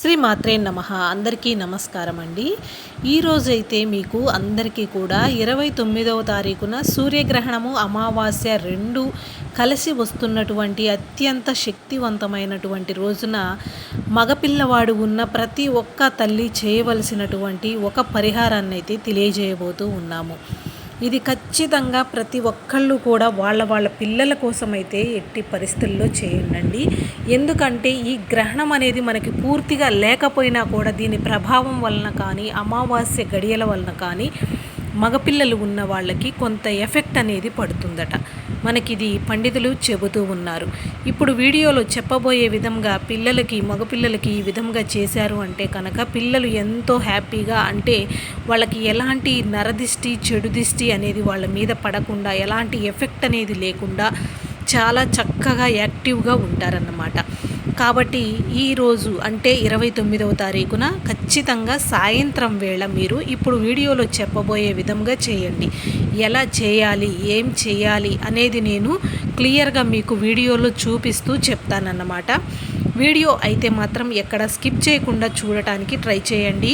శ్రీ మాత్రే నమ. అందరికీ నమస్కారం అండి. ఈరోజైతే మీకు అందరికీ కూడా ఇరవై తొమ్మిదవ తారీఖున సూర్యగ్రహణము అమావాస్య రెండు కలిసి వస్తున్నటువంటి అత్యంత శక్తివంతమైనటువంటి రోజున మగపిల్లవాడు ఉన్న ప్రతి ఒక్క తల్లి చేయవలసినటువంటి ఒక పరిహారాన్ని అయితే తెలియజేయబోతూ ఉన్నాము. ఇది ఖచ్చితంగా ప్రతి ఒక్కళ్ళు కూడా వాళ్ళ వాళ్ళ పిల్లల కోసం అయితే ఎట్టి పరిస్థితుల్లో చేయండి ఎందుకంటే ఈ గ్రహణం అనేది మనకి పూర్తిగా లేకపోయినా కూడా దీని ప్రభావం వలన కానీ అమావాస్య గడియల వలన కానీ మగపిల్లలు ఉన్న వాళ్ళకి కొంత ఎఫెక్ట్ అనేది పడుతుందట. మనకి ఇది పండితులు చెబుతూ ఉన్నారు. ఇప్పుడు వీడియోలో చెప్పబోయే విధంగా పిల్లలకి మగపిల్లలకి ఈ విధంగా చేశారు అంటే కనుక పిల్లలు ఎంతో హ్యాపీగా అంటే వాళ్ళకి ఎలాంటి నరదిష్టి చెడు దిష్టి అనేది వాళ్ళ మీద పడకుండా ఎలాంటి ఎఫెక్ట్ అనేది లేకుండా చాలా చక్కగా యాక్టివ్గా ఉంటారన్నమాట. కాబట్టి ఈరోజు అంటే ఇరవై తొమ్మిదవ తారీఖున ఖచ్చితంగా సాయంత్రం వేళ మీరు ఇప్పుడు వీడియోలో చెప్పబోయే విధంగా చేయండి. ఎలా చేయాలి? ఏం చేయాలి? అనేది నేను క్లియర్గా మీకు వీడియోలో చూపిస్తూ చెప్తానన్నమాట. వీడియో అయితే మాత్రం ఎక్కడ స్కిప్ చేయకుండా చూడటానికి ట్రై చేయండి.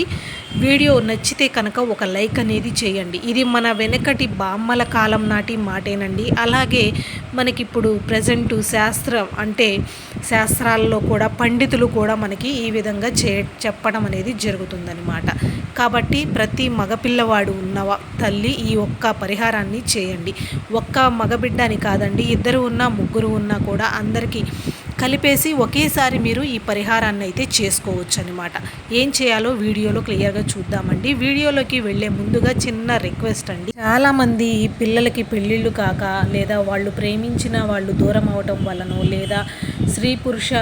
వీడియో నచ్చితే కనుక ఒక లైక్ అనేది చేయండి. ఇది మన వెనకటి బామ్మల కాలం నాటి మాటేనండి. అలాగే మనకిప్పుడు ప్రజెంట్ శాస్త్రం అంటే శాస్త్రాల్లో కూడా పండితులు కూడా మనకి ఈ విధంగా చే చెప్పడం అనేది జరుగుతుందనమాట కాబట్టి ప్రతి మగపిల్లవాడు ఉన్న తల్లి ఈ ఒక్క పరిహారాన్ని చేయండి. ఒక్క మగబిడ్డ అని కాదండి ఇద్దరు ఉన్నా ముగ్గురు ఉన్నా కూడా అందరికీ కలిపేసి ఒకేసారి మీరు ఈ పరిహారాన్ని అయితే చేసుకోవచ్చు అనమాట ఏం చేయాలో వీడియోలో క్లియర్గా చూద్దామండి. వీడియోలోకి వెళ్ళే ముందుగా చిన్న రిక్వెస్ట్ అండి. చాలామంది పిల్లలకి పెళ్ళిళ్ళు కాక లేదా వాళ్ళు ప్రేమించిన వాళ్ళు దూరం అవటం వలనో లేదా స్త్రీ పురుష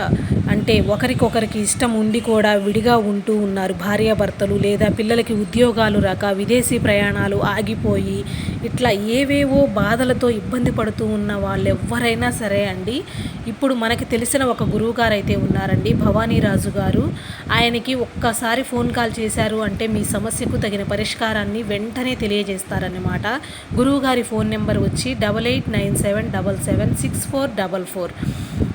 అంటే ఒకరికొకరికి ఇష్టం ఉండి కూడా విడిగా ఉంటూ ఉన్నారు. భార్యాభర్తలు లేదా పిల్లలకి ఉద్యోగాలు రాక విదేశీ ప్రయాణాలు ఆగిపోయి ఇట్లా ఏవేవో బాధలతో ఇబ్బంది పడుతూ ఉన్న వాళ్ళు ఎవరైనా సరే అండి ఇప్పుడు మనకి తెలిసిన ఒక గురువుగారు అయితే ఉన్నారండి భవానీరాజు గారు. ఆయనకి ఒక్కసారి ఫోన్ కాల్ చేశారు అంటే మీ సమస్యకు తగిన పరిష్కారాన్ని వెంటనే తెలియజేస్తారన్నమాట. గురువుగారి ఫోన్ నెంబర్ వచ్చి double eight nine seven double seven six four double four.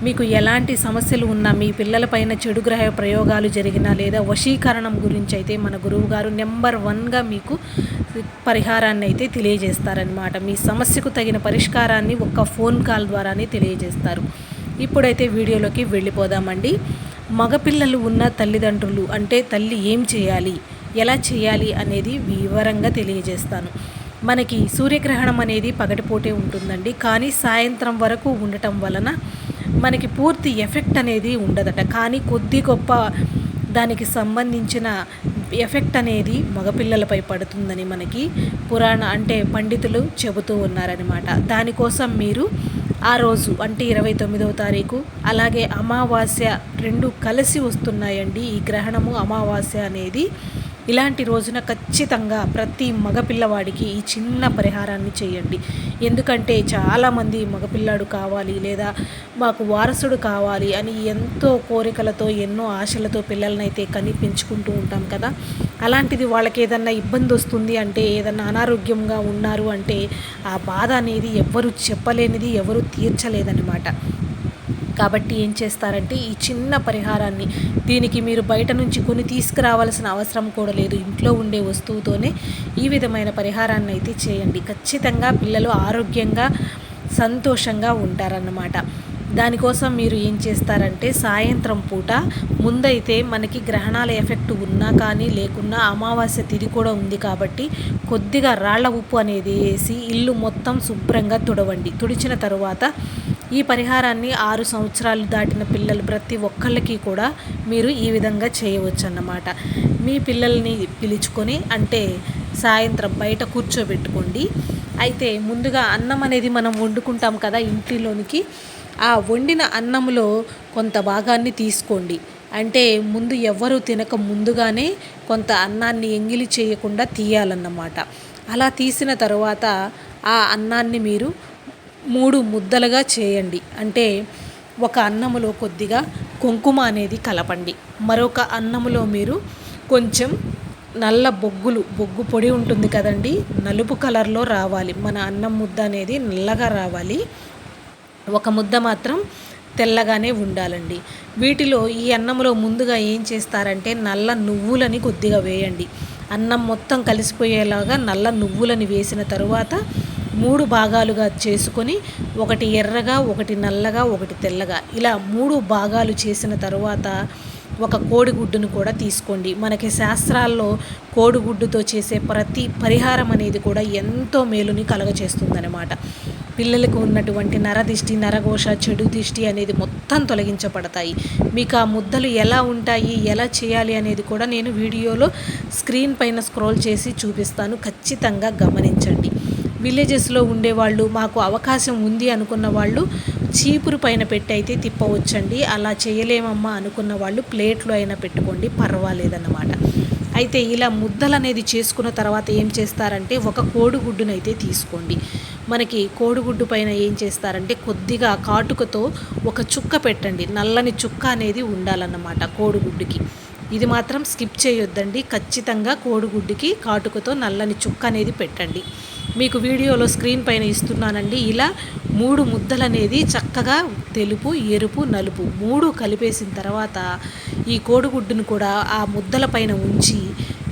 మీకు ఎలాంటి సమస్యలు ఉన్నా మీ పిల్లలపైన చెడు గ్రహ ప్రయోగాలు జరిగినా లేదా వశీకరణం గురించి అయితే మన గురువు గారు నెంబర్ వన్గా మీకు పరిహారాన్ని అయితే తెలియజేస్తారనమాట మీ సమస్యకు తగిన పరిష్కారాన్ని ఒక్క ఫోన్ కాల్ ద్వారానే తెలియజేస్తారు. ఇప్పుడైతే వీడియోలోకి వెళ్ళిపోదామండి. మగపిల్లలు ఉన్న తల్లిదండ్రులు అంటే తల్లి ఏం చేయాలి? ఎలా చేయాలి అనేది వివరంగా తెలియజేస్తాను. మనకి సూర్యగ్రహణం అనేది పగటిపోటే ఉంటుందండి. కానీ సాయంత్రం వరకు ఉండటం వలన మనకి పూర్తి ఎఫెక్ట్ అనేది ఉండదట. కానీ కొద్ది గొప్ప దానికి సంబంధించిన ఎఫెక్ట్ అనేది మగపిల్లలపై పడుతుందని మనకి పురాణ అంటే పండితులు చెబుతూ ఉన్నారనమాట దానికోసం మీరు ఆ రోజు అంటే ఇరవై తొమ్మిదవ తారీఖు అలాగే అమావాస్య రెండు కలిసి వస్తున్నాయండి. ఈ గ్రహణము అమావాస్య అనేది ఇలాంటి రోజున ఖచ్చితంగా ప్రతి మగపిల్లవాడికి ఈ చిన్న పరిహారాన్ని చేయండి. ఎందుకంటే చాలామంది మగపిల్లాడు కావాలి లేదా మాకు వారసుడు కావాలి అని ఎంతో కోరికలతో ఎన్నో ఆశలతో పిల్లలనైతే కని పెంచుకుంటూ ఉంటాం కదా. అలాంటిది వాళ్ళకి ఏదన్నా ఇబ్బంది వస్తుంది అంటే ఏదన్నా అనారోగ్యంగా ఉన్నారు అంటే ఆ బాధ అనేది ఎవ్వరు చెప్పలేనిది ఎవరు తీర్చలేదన్నమాట. కాబట్టి ఏం చేస్తారంటే ఈ చిన్న పరిహారాన్ని దీనికి మీరు బయట నుంచి కొని తీసుకురావాల్సిన అవసరం కూడా లేదు. ఇంట్లో ఉండే వస్తువుతోనే ఈ విధమైన పరిహారాన్ని అయితే చేయండి. ఖచ్చితంగా పిల్లలు ఆరోగ్యంగా సంతోషంగా ఉంటారన్నమాట. దానికోసం మీరు ఏం చేస్తారంటే సాయంత్రం పూట ముందైతే మనకి గ్రహణాల ఎఫెక్ట్ ఉన్నా కానీ లేకున్నా అమావాస్య తిది కూడా ఉంది కాబట్టి కొద్దిగా రాళ్ళ ఉప్పు అనేది వేసి ఇల్లు మొత్తం శుభ్రంగా తుడవండి. తుడిచిన తరువాత ఈ పరిహారాన్ని ఆరు సంవత్సరాలు దాటిన పిల్లలు ప్రతి ఒక్కళ్ళకి కూడా మీరు ఈ విధంగా చేయవచ్చు అన్నమాట మీ పిల్లల్ని పిలుచుకొని అంటే సాయంత్రం బయట కూర్చోబెట్టుకోండి. అయితే ముందుగా అన్నం అనేది మనం వండుకుంటాం కదా ఇంటిలోనికి ఆ వండిన అన్నంలో కొంత భాగాన్ని తీసుకోండి. అంటే ముందు ఎవ్వరూ తినక ముందుగానే కొంత అన్నాన్ని ఎంగిలి చేయకుండా తీయాలన్నమాట. అలా తీసిన తర్వాత ఆ అన్నాన్ని మీరు మూడు ముద్దలుగా చేయండి. అంటే ఒక అన్నములో కొద్దిగా కుంకుమ అనేది కలపండి. మరొక అన్నములో మీరు కొంచెం నల్ల బొగ్గులు బొగ్గు పొడి ఉంటుంది కదండి నలుపు కలర్లో రావాలి. మన అన్నం ముద్ద అనేది నల్లగా రావాలి. ఒక ముద్ద మాత్రం తెల్లగానే ఉండాలండి. వీటిలో ఈ అన్నంలో ముందుగా ఏం చేస్తారంటే నల్ల నువ్వులని కొద్దిగా వేయండి. అన్నం మొత్తం కలిసిపోయేలాగా నల్ల నువ్వులని వేసిన తరువాత మూడు భాగాలుగా చేసుకొని ఒకటి ఎర్రగా ఒకటి నల్లగా ఒకటి తెల్లగా. ఇలా మూడు భాగాలు చేసిన తరువాత ఒక కోడిగుడ్డును కూడా తీసుకోండి. మనకి శాస్త్రాల్లో కోడిగుడ్డుతో చేసే ప్రతి పరిహారం అనేది కూడా ఎంతో మేలుని కలగచేస్తుందన్నమాట. పిల్లలకు ఉన్నటువంటి నరదిష్టి నరఘోష చెడు దిష్టి అనేది మొత్తం తొలగించబడతాయి. మీకు ఆ ముద్దలు ఎలా ఉంటాయి ఎలా చేయాలి అనేది కూడా నేను వీడియోలో స్క్రీన్ పైన స్క్రోల్ చేసి చూపిస్తాను. ఖచ్చితంగా గమనించండి. విలేజెస్లో ఉండేవాళ్ళు మాకు అవకాశం ఉంది అనుకున్న వాళ్ళు చీపురు పైన పెట్టి అయితే తిప్పవచ్చండి. అలా చేయలేమమ్మా అనుకున్న వాళ్ళు ప్లేట్లో అయినా పెట్టుకోండి పర్వాలేదన్నమాట. అయితే ఇలా ముద్దలు అనేది చేసుకున్న తర్వాత ఏం చేస్తారంటే ఒక కోడిగుడ్డునైతే తీసుకోండి. మనకి కోడిగుడ్డు పైన ఏం చేస్తారంటే కొద్దిగా కాటుకతో ఒక చుక్క పెట్టండి. నల్లని చుక్క అనేది ఉండాలన్నమాట కోడిగుడ్డుకి. ఇది మాత్రం స్కిప్ చేయొద్దండి. ఖచ్చితంగా కోడిగుడ్డుకి కాటుకతో నల్లని చుక్క అనేది పెట్టండి. మీకు వీడియోలో స్క్రీన్ పైన ఇస్తున్నానండి. ఇలా మూడు ముద్దలు అనేది చక్కగా తెలుపు ఎరుపు నలుపు మూడు కలిపేసిన తర్వాత ఈ కోడిగుడ్డును కూడా ఆ ముద్దల పైన ఉంచి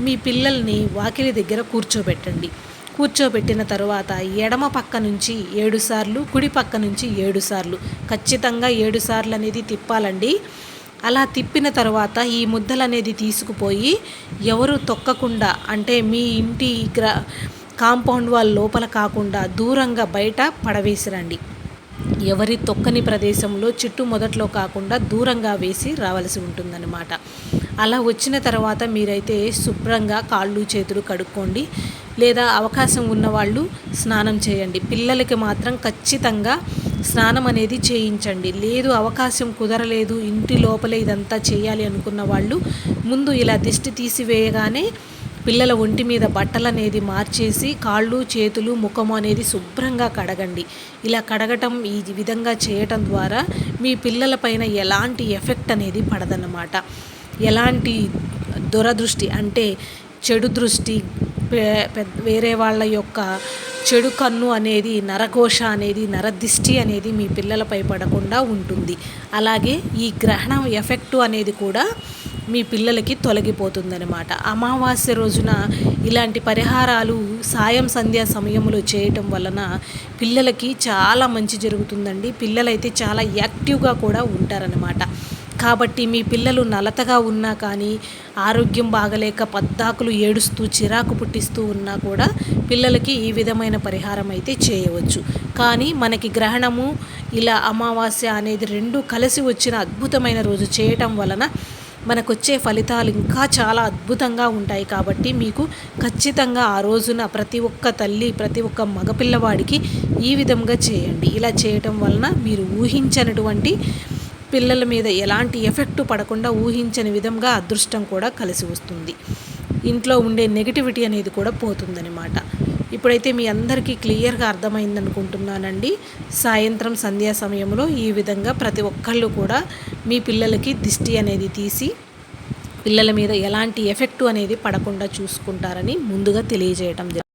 మీ పిల్లల్ని వాకిలి దగ్గర కూర్చోబెట్టండి. కూర్చోబెట్టిన తర్వాత ఎడమ పక్క నుంచి ఏడు సార్లు కుడి పక్క నుంచి ఏడు సార్లు ఖచ్చితంగా ఏడు సార్లు అనేది తిప్పాలండి. అలా తిప్పిన తర్వాత ఈ ముద్దలు అనేది తీసుకుపోయి ఎవరు తొక్కకుండా అంటే మీ ఇంటి గ్ర కాంపౌండ్ వాల్ లోపల కాకుండా దూరంగా బయట పడవేసిరండి. ఎవరి తొక్కని ప్రదేశంలో చుట్టూ మొదట్లో కాకుండా దూరంగా వేసి రావాల్సి ఉంటుందన్నమాట. అలా వచ్చిన తర్వాత మీరైతే శుభ్రంగా కాళ్ళు చేతులు కడుక్కోండి. లేదా అవకాశం ఉన్నవాళ్ళు స్నానం చేయండి. పిల్లలకి మాత్రం ఖచ్చితంగా స్నానం అనేది చేయించండి. లేదు అవకాశం కుదరలేదు ఇంటి లోపలే ఇదంతా చేయాలి అనుకున్న వాళ్ళు ముందు ఇలా దిష్టి తీసివేయగానే పిల్లల ఒంటి మీద బట్టలు అనేది మార్చేసి కాళ్ళు చేతులు ముఖము అనేది శుభ్రంగా కడగండి. ఇలా కడగటం ఈ విధంగా చేయటం ద్వారా మీ పిల్లల పైన ఎలాంటి ఎఫెక్ట్ అనేది పడదన్నమాట. ఎలాంటి దురదృష్టి అంటే చెడు దృష్టి వేరే వాళ్ళ యొక్క చెడు కన్ను అనేది నరఘోష అనేది నరదిష్టి అనేది మీ పిల్లలపై పడకుండా ఉంటుంది. అలాగే ఈ గ్రహణం ఎఫెక్టు అనేది కూడా మీ పిల్లలకి తొలగిపోతుందనమాట అమావాస్య రోజున ఇలాంటి పరిహారాలు సాయం సంధ్యా సమయంలో చేయటం వలన పిల్లలకి చాలా మంచి జరుగుతుందండి. పిల్లలైతే చాలా యాక్టివ్గా కూడా ఉంటారనమాట కాబట్టి మీ పిల్లలు నలతగా ఉన్నా కానీ ఆరోగ్యం బాగలేక పద్దాకులు ఏడుస్తూ చిరాకు పుట్టిస్తూ ఉన్నా కూడా పిల్లలకి ఈ విధమైన పరిహారం అయితే చేయవచ్చు. కానీ మనకి గ్రహణము ఇలా అమావాస్య అనేది రెండు కలిసి వచ్చిన అద్భుతమైన రోజు చేయటం వలన మనకొచ్చే ఫలితాలు ఇంకా చాలా అద్భుతంగా ఉంటాయి కాబట్టి మీకు ఖచ్చితంగా ఆ రోజున ప్రతి ఒక్క తల్లి ప్రతి ఒక్క మగపిల్లవాడికి ఈ విధంగా చేయండి. ఇలా చేయటం వలన మీరు ఊహించినటువంటి పిల్లల మీద ఎలాంటి ఎఫెక్ట్ పడకుండా ఊహించని విధంగా అదృష్టం కూడా కలిసి వస్తుంది. ఇంట్లో ఉండే నెగిటివిటీ అనేది కూడా పోతుందనమాట ఇప్పుడైతే మీ అందరికీ క్లియర్గా అర్థమైంది అనుకుంటున్నానండి. సాయంత్రం సంధ్యా సమయంలో ఈ విధంగా ప్రతి ఒక్కళ్ళు కూడా మీ పిల్లలకి దిష్టి అనేది తీసి పిల్లల మీద ఎలాంటి ఎఫెక్టు అనేది పడకుండా చూసుకుంటారని ముందుగా తెలియజేయటం